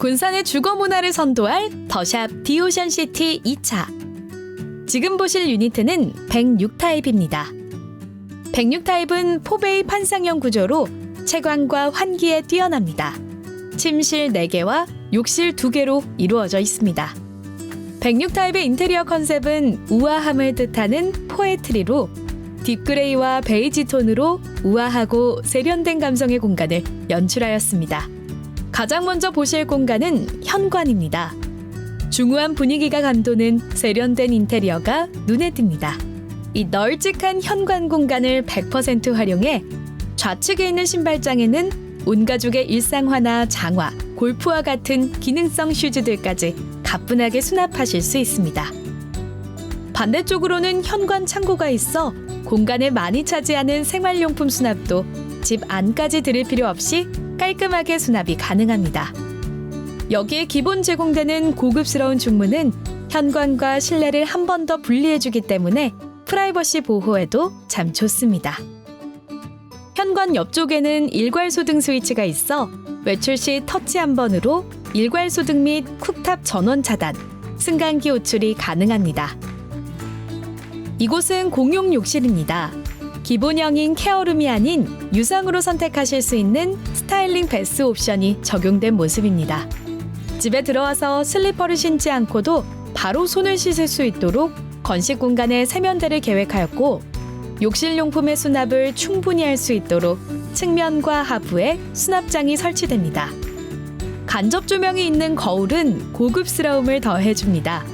군산의 주거 문화를 선도할 더샵 디오션시티 2차. 지금 보실 유니트는 106타입입니다. 106타입은 포베이 판상형 구조로 채광과 환기에 뛰어납니다. 침실 4개와 욕실 2개로 이루어져 있습니다. 106타입의 인테리어 컨셉은 우아함을 뜻하는 포에트리로 딥그레이와 베이지 톤으로 우아하고 세련된 감성의 공간을 연출하였습니다. 가장 먼저 보실 공간은 현관입니다. 중후한 분위기가 감도는 세련된 인테리어가 눈에 띕니다. 이 널찍한 현관 공간을 100% 활용해 좌측에 있는 신발장에는 온 가족의 일상화나 장화, 골프와 같은 기능성 슈즈들까지 가뿐하게 수납하실 수 있습니다. 반대쪽으로는 현관 창고가 있어 공간을 많이 차지하는 생활용품 수납도 집 안까지 들일 필요 없이 깔끔하게 수납이 가능합니다. 여기에 기본 제공되는 고급스러운 중문은 현관과 실내를 한 번 더 분리해주기 때문에 프라이버시 보호에도 참 좋습니다. 현관 옆쪽에는 일괄 소등 스위치가 있어 외출 시 터치 한 번으로 일괄 소등 및 쿡탑 전원 차단, 승강기 호출이 가능합니다. 이곳은 공용 욕실입니다. 기본형인 케어룸이 아닌 유상으로 선택하실 수 있는 스타일링 베스 옵션이 적용된 모습입니다. 집에 들어와서 슬리퍼를 신지 않고도 바로 손을 씻을 수 있도록 건식 공간에 세면대를 계획하였고 욕실 용품의 수납을 충분히 할 수 있도록 측면과 하부에 수납장이 설치됩니다. 간접 조명이 있는 거울은 고급스러움을 더해줍니다.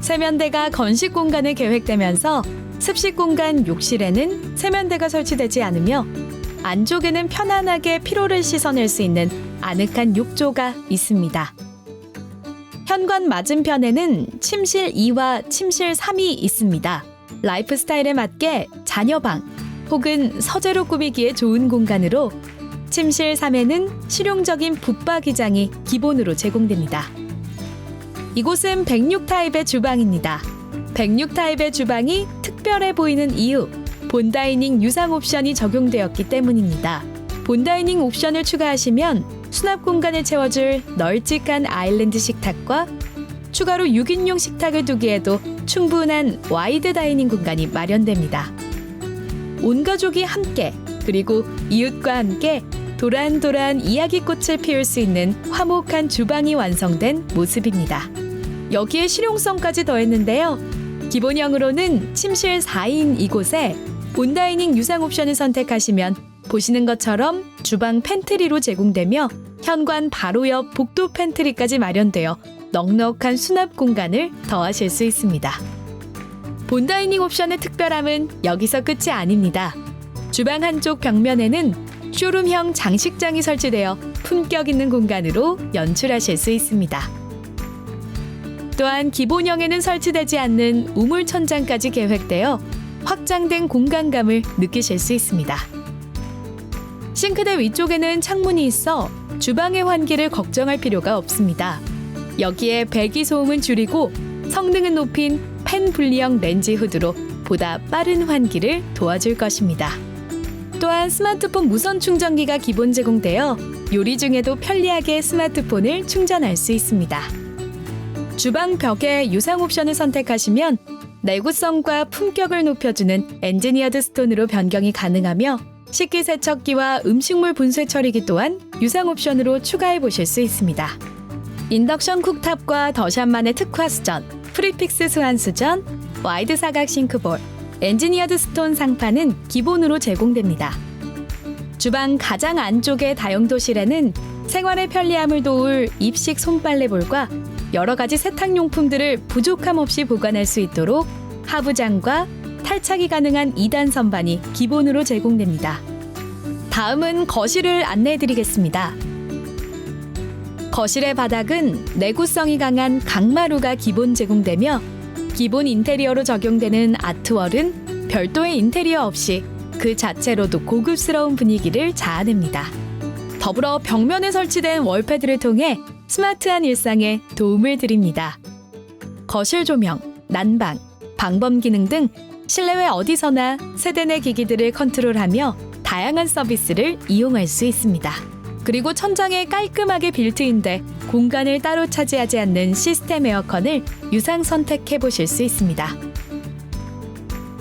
세면대가 건식 공간에 계획되면서 습식 공간 욕실에는 세면대가 설치되지 않으며 안쪽에는 편안하게 피로를 씻어낼 수 있는 아늑한 욕조가 있습니다. 현관 맞은편에는 침실 2와 침실 3이 있습니다. 라이프 스타일에 맞게 자녀방 혹은 서재로 꾸미기에 좋은 공간으로 침실 3에는 실용적인 붙박이장이 기본으로 제공됩니다. 이곳은 106타입의 주방입니다. 106타입의 주방이 특별해 보이는 이유, 본다이닝 유상 옵션이 적용되었기 때문입니다. 본다이닝 옵션을 추가하시면 수납 공간을 채워줄 널찍한 아일랜드 식탁과 추가로 6인용 식탁을 두기에도 충분한 와이드 다이닝 공간이 마련됩니다. 온 가족이 함께 그리고 이웃과 함께 도란도란 이야기꽃을 피울 수 있는 화목한 주방이 완성된 모습입니다. 여기에 실용성까지 더했는데요. 기본형으로는 침실 4인 이곳에 본다이닝 유상 옵션을 선택하시면 보시는 것처럼 주방 팬트리로 제공되며 현관 바로 옆 복도 팬트리까지 마련되어 넉넉한 수납 공간을 더하실 수 있습니다. 본다이닝 옵션의 특별함은 여기서 끝이 아닙니다. 주방 한쪽 벽면에는 쇼룸형 장식장이 설치되어 품격 있는 공간으로 연출하실 수 있습니다. 또한 기본형에는 설치되지 않는 우물 천장까지 계획되어 확장된 공간감을 느끼실 수 있습니다. 싱크대 위쪽에는 창문이 있어 주방의 환기를 걱정할 필요가 없습니다. 여기에 배기 소음은 줄이고 성능은 높인 팬 분리형 렌즈 후드로 보다 빠른 환기를 도와줄 것입니다. 또한 스마트폰 무선 충전기가 기본 제공되어 요리 중에도 편리하게 스마트폰을 충전할 수 있습니다. 주방 벽에 유상 옵션을 선택하시면 내구성과 품격을 높여주는 엔지니어드 스톤으로 변경이 가능하며 식기세척기와 음식물 분쇄 처리기 또한 유상 옵션으로 추가해 보실 수 있습니다. 인덕션 쿡탑과 더샵만의 특화 수전, 프리픽스 수한 수전, 와이드 사각 싱크볼, 엔지니어드 스톤 상판은 기본으로 제공됩니다. 주방 가장 안쪽의 다용도실에는 생활의 편리함을 도울 입식 손빨래볼과 여러 가지 세탁용품들을 부족함 없이 보관할 수 있도록 하부장과 탈착이 가능한 2단 선반이 기본으로 제공됩니다. 다음은 거실을 안내해 드리겠습니다. 거실의 바닥은 내구성이 강한 강마루가 기본 제공되며 기본 인테리어로 적용되는 아트월은 별도의 인테리어 없이 그 자체로도 고급스러운 분위기를 자아냅니다. 더불어 벽면에 설치된 월패드를 통해 스마트한 일상에 도움을 드립니다. 거실 조명, 난방, 방범 기능 등 실내외 어디서나 세대 내 기기들을 컨트롤하며 다양한 서비스를 이용할 수 있습니다. 그리고 천장에 깔끔하게 빌트인돼 공간을 따로 차지하지 않는 시스템 에어컨을 유상 선택해 보실 수 있습니다.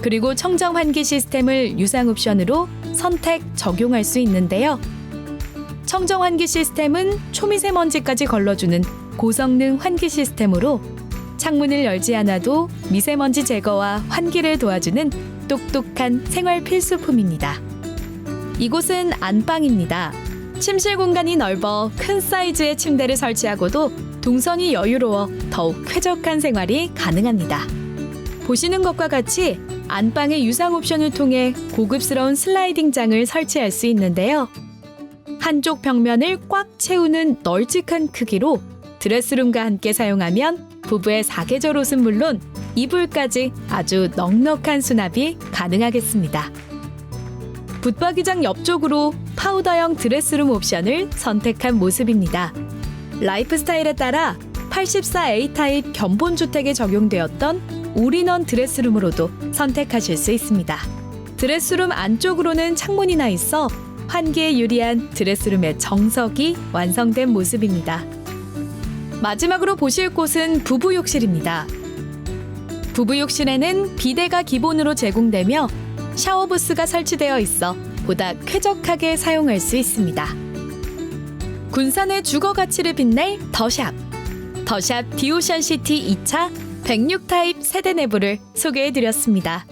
그리고 청정 환기 시스템을 유상 옵션으로 선택 적용할 수 있는데요. 청정 환기 시스템은 초미세먼지까지 걸러주는 고성능 환기 시스템으로 창문을 열지 않아도 미세먼지 제거와 환기를 도와주는 똑똑한 생활 필수품입니다. 이곳은 안방입니다. 침실 공간이 넓어 큰 사이즈의 침대를 설치하고도 동선이 여유로워 더욱 쾌적한 생활이 가능합니다. 보시는 것과 같이 안방의 유상 옵션을 통해 고급스러운 슬라이딩장을 설치할 수 있는데요. 한쪽 벽면을 꽉 채우는 널찍한 크기로 드레스룸과 함께 사용하면 부부의 사계절 옷은 물론 이불까지 아주 넉넉한 수납이 가능하겠습니다. 붙박이장 옆쪽으로 파우더형 드레스룸 옵션을 선택한 모습입니다. 라이프 스타일에 따라 84A 타입 견본 주택에 적용되었던 올인원 드레스룸으로도 선택하실 수 있습니다. 드레스룸 안쪽으로는 창문이 나 있어 환기에 유리한 드레스룸의 정석이 완성된 모습입니다. 마지막으로 보실 곳은 부부 욕실입니다. 부부 욕실에는 비데가 기본으로 제공되며 샤워 부스가 설치되어 있어 보다 쾌적하게 사용할 수 있습니다. 군산의 주거 가치를 빛낼 더샵. 더샵 디오션 시티 2차 106 타입 세대 내부를 소개해 드렸습니다.